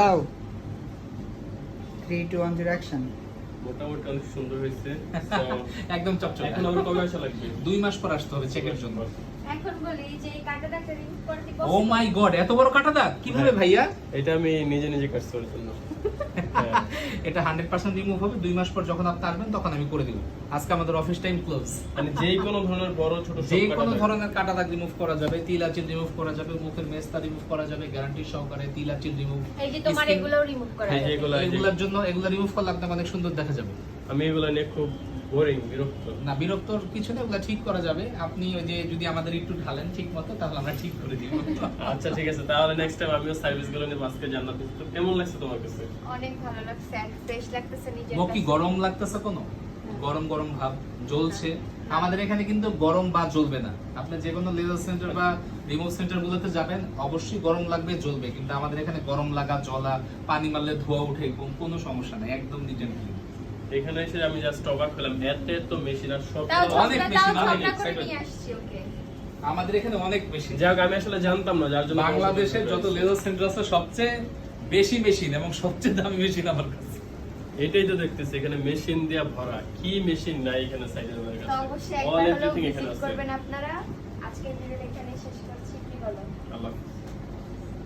দাও। Three two one zero action মোটামুটি অনেক সুন্দর হয়েছে একদম চকচকে। এখন আমার কবে আসা লাগবে? দুই মাস পর আসতে হবে চেকের জন্য। এখন বলি যে এই দাগটা রিমুভ করতে ও মাই গড এত বড় কাটা দাগ কীভাবে ভাইয়া? এটা আমি নিজে নিজে কাজ করার জন্য। হ্যাঁ। এটা হান্ড্রেড পার্সেন্ট রিমুভ হবে। দুই মাস পর যখন আপনি আসবেন তখন আমি করে দিব। আজকে আমাদের অফিস টাইম ক্লোজ মানে যে কোনো ধরনের বড় ছোট সব যে কোনো ধরনের কাটা দাগ রিমুভ করা যাবে তিল আচিল রিমুভ করা যাবে মুখের মেস্তা রিমুভ করা যাবে গ্যারান্টি সহকারে তিল আচিল রিমুভ এই যে তোমার এগুলোও রিমুভ করা হ্যাঁ, যাবে। এগুলোর জন্য এগুলো রিমুভ করলে আপনাকে অনেক সুন্দর দেখা যাবে। আমি এগুলো নিয়ে খুব বোরিং বিরক্ত। না বিরক্তর কিছু না ওগুলো ঠিক করা যাবে। আপনি ওই যে যদি আমাদের একটু ঢালেন ঠিক মতো তাহলে আমরা ঠিক করে দিব। আচ্ছা ঠিক আছে তাহলে নেক্সট টাইম আমিও সার্ভিসগুলো নিয়ে আজকে জান্নাত তো কেমন লাগছে তোমার কাছে? অনেক ভালো লাগছে ফ্রেশ লাগতেছে নিজের মুখ কি গরম লাগতেছে কোনো? গরম গরম ভাব জ্বলছে। আমাদের এখানে কিন্তু গরম বা জ্বলবে না। আপনি যে কোনো লেজার সেন্টার বা রিমোট সেন্টার গুলোতে যাবেন অবশ্যই গরম লাগবে জ্বলবে। কিন্তু আমাদের এখানে গরম লাগা জ্বলা পানি মারলে ধোয়া উঠে এরকম কোনো সমস্যা নেই একদম ক্লিন এখানে এসে আমি জাস্ট অবাক হলাম। এত এত মেশিন আর সব অনেক বেশি, অনেক ওকে। আমাদের এখানে অনেক বেশি যাক আমি আসলে জানতাম না যার জন্য বাংলাদেশে যত লেজার সেন্টার আছে সবচেয়ে বেশি মেশিন এবং সবচেয়ে দামি মেশিন আমার কাছে। এটাই তো দেখতেছি এখানে মেশিন দিয়ে ভরা। কি মেশিন নাই এখানে সাইডের তো অবশ্যই একবার হলেও এখানে ভিজিট আছে। করবেন আপনারা। আজকের ভিডিও এখানে